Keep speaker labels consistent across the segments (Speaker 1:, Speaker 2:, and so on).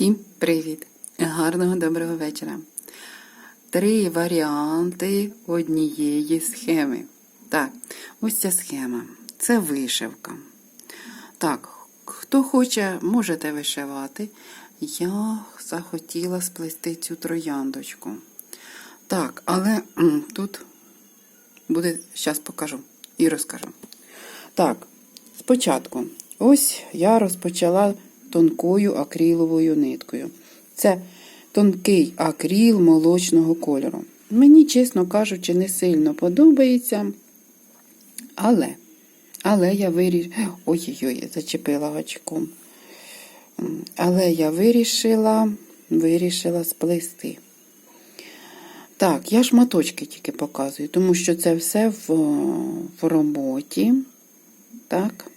Speaker 1: Всім привіт! Гарного доброго вечора. Три варіанти однієї схеми. Так, ось ця схема. Це вишивка. Так, хто хоче, можете вишивати. Я захотіла сплести цю трояндочку. Так, але тут буде, зараз покажу і розкажу. Так, спочатку, ось я розпочала тонкою акриловою ниткою. Це тонкий акрил молочного кольору. Мені, чесно кажучи, не сильно подобається. Але, але я вирішила. Ой-ой-ой, зачепила гачком. Але я вирішила, вирішила сплести. Так, я шматочки тільки показую, тому що це все в, в роботі. Так.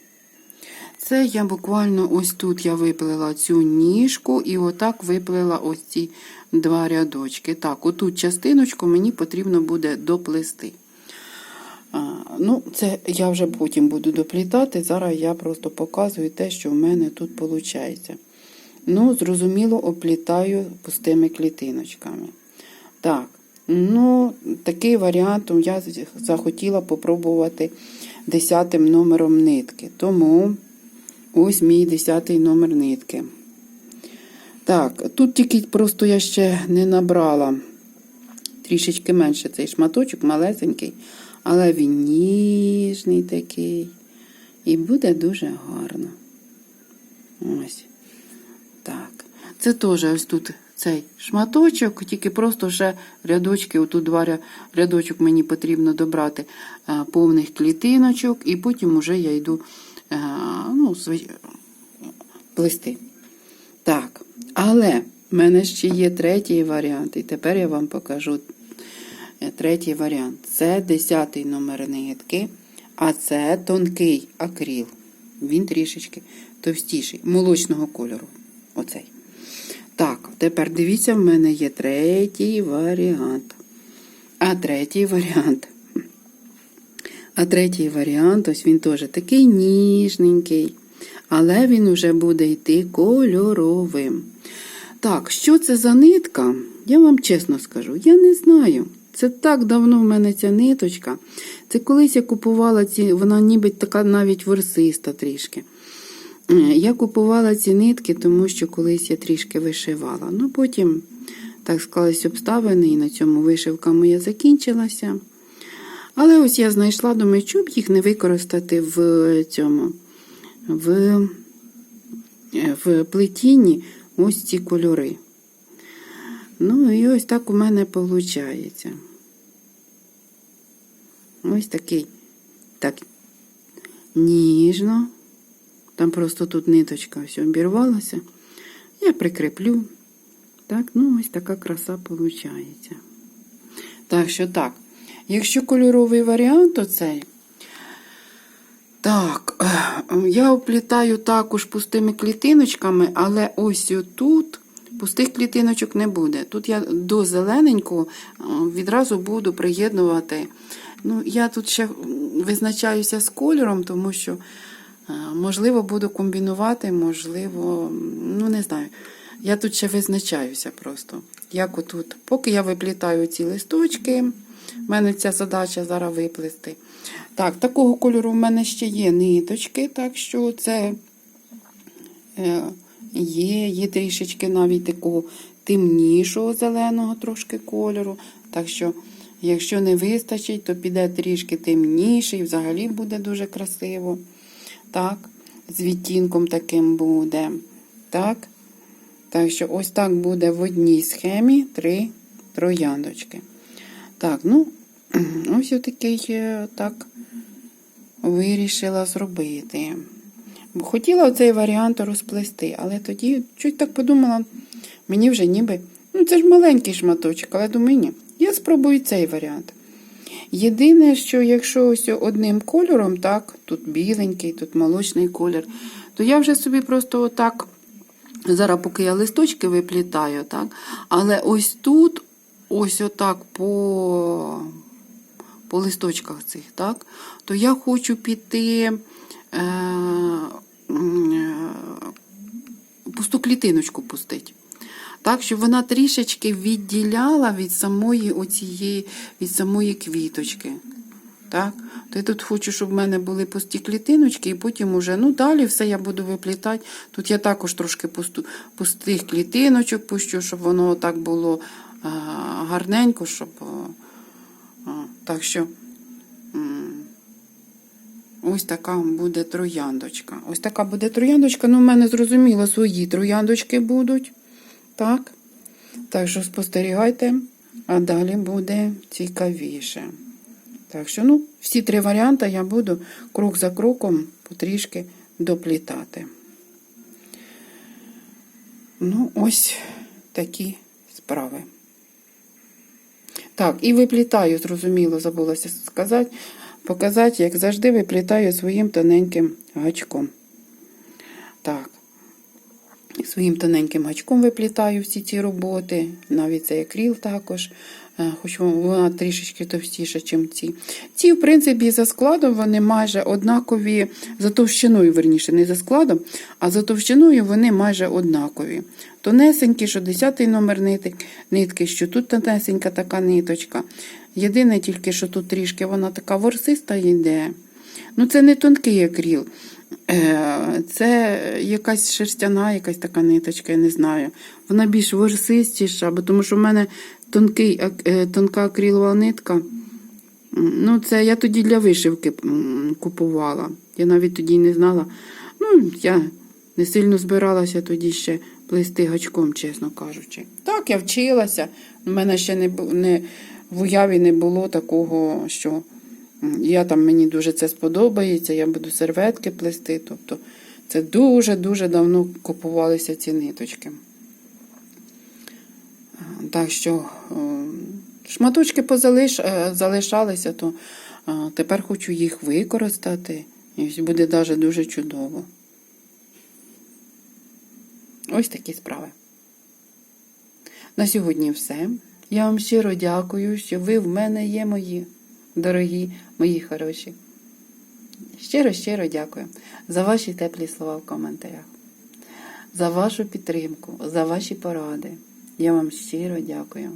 Speaker 1: Це я буквально ось тут я виплела цю ніжку і отак виплела ось ці два рядочки. Так, оту частиночку мені потрібно буде доплести. Ну, це я вже потім буду доплітати. Зараз я просто показую те, що в мене тут виходить. Ну, зрозуміло, оплітаю пустими клітиночками. Так, ну, такий варіант я захотіла попробувати десятим номером нитки. Тому ось мій десятий номер нитки. Так, тут тільки просто я ще не набрала трішечки менше цей шматочок, малесенький, але він ніжний такий. І буде дуже гарно. Ось. Так. Це теж ось тут цей шматочок, тільки просто ще рядочки, отут два рядочок мені потрібно добрати повних клітиночок, і потім уже я йду ну, зви- плести. Так, але в мене ще є третій варіант, і тепер я вам покажу е, третій варіант. Це десятий номер нитки, а це тонкий акрил. Він трішечки товстіший, молочного кольору. Оцей. Так, тепер дивіться, в мене є третій варіант. А третій варіант. А третій варіант, ось він теж такий ніжненький, але він уже буде йти кольоровим. Так, що це за нитка? Я вам чесно скажу, я не знаю. Це так давно в мене ця ниточка. Це колись я купувала ці, вона ніби така навіть ворсиста трішки. Е, Я купувала ці нитки, тому що колись я трішки вишивала. Ну, потім так склались обставини, і на цьому вишивка моя закінчилася. Але ось я знайшла, думаю, щоб їх не використати в цьому, в, е, в плетінні ось ці кольори. Ну, і ось так у мене виходить. Ось такий, так, ніжно. Там просто тут ниточка все обірвалася. Я прикріплю. Так, ну ось така краса виходить. Так що так. Якщо кольоровий варіант оцей, так, е, я оплітаю також пустими клітиночками, але ось тут пустих клітиночок не буде. Тут я до зелененького е, відразу буду приєднувати. Ну, Я тут ще визначаюся з кольором, тому що, е, можливо, буду комбінувати, можливо, ну не знаю. Я тут ще визначаюся просто. Як отут. Поки я виплітаю ці листочки, в мене ця задача зараз виплести. Так, такого кольору в мене ще є ниточки, так що це е, є, є трішечки навіть такого темнішого зеленого трошки кольору. Так що, якщо не вистачить, то піде трішки темніший, взагалі буде дуже красиво. Так, з відтінком таким буде. Так. Так що ось так буде в одній схемі три трояндочки. Так, ну, ось отакий е, так вирішила зробити. Хотіла оцей варіант розплести, але тоді чуть так подумала, мені вже ніби, ну це ж маленький шматочок, але думаю, ні, я спробую цей варіант. Єдине, що якщо ось одним кольором, так, тут біленький, тут молочний колір, то я вже собі просто отак, зараз поки я листочки виплітаю, так, але ось тут, ось отак по, по листочках цих, так, то я хочу піти. Е, пусту клітиночку пустити. Так, щоб вона трішечки відділяла від самої оцієї, від самої квіточки. Так? То я тут хочу, щоб в мене були пусті клітиночки, і потім уже, ну далі все я буду виплітати. Тут я також трошки пусту, пустих клітиночок пущу, щоб воно так було гарненько, щоб. Так що. Ось така буде трояндочка. Ось така буде трояндочка. Ну, в мене зрозуміло, свої трояндочки будуть. Так? Так що спостерігайте, а далі буде цікавіше. Так що, ну, всі три варіанти я буду крок за кроком потрішки доплітати. Ну, ось такі справи. Так, і виплітаю, зрозуміло, забулася сказати, показати, як завжди, виплітаю своїм тоненьким гачком. Так, своїм тоненьким гачком виплітаю всі ці роботи, навіть цей акріл також, е, хоч вона трішечки товстіша, ніж ці. Ці, в принципі, за складом вони майже однакові, за товщиною, верніше, не за складом, а за товщиною вони майже однакові. Тонесенькі, що 10-й номер нитки, що тут тонесенька така ниточка. Єдине тільки, що тут трішки вона така ворсиста йде. Ну, це не тонкий акріл. Е, Це якась шерстяна, якась така ниточка, я не знаю. Вона більш ворсистіша, бо тому що в мене тонкий, е, тонка акрилова нитка. Ну, це я тоді для вишивки купувала. Я навіть тоді не знала. Ну, я не сильно збиралася тоді ще плести гачком, чесно кажучи. Так, я вчилася. У мене ще не, не в уяві не було такого, що я там мені дуже це сподобається, я буду серветки плести. Тобто це дуже-дуже давно купувалися ці ниточки. Так що е, шматочки позалиш, е, залишалися, то е, тепер хочу їх використати. І буде навіть дуже чудово. Ось такі справи. На сьогодні все. Я вам щиро дякую, що ви в мене є мої дорогі, мої хороші. Щиро-щиро дякую за ваші теплі слова в коментарях, за вашу підтримку, за ваші поради. Я вам щиро дякую.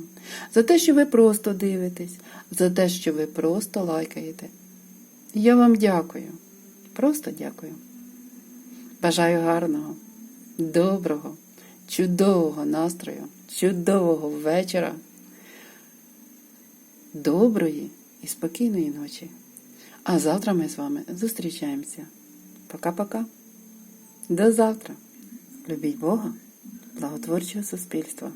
Speaker 1: За те, що ви просто дивитесь, за те, що ви просто лайкаєте. Я вам дякую. Просто дякую. Бажаю гарного, доброго, чудового настрою, чудового вечора, доброї і спокійної ночі. А завтра ми з вами зустрічаємося. Пока-пока. До завтра. Любіть Бога, благотворчого суспільства.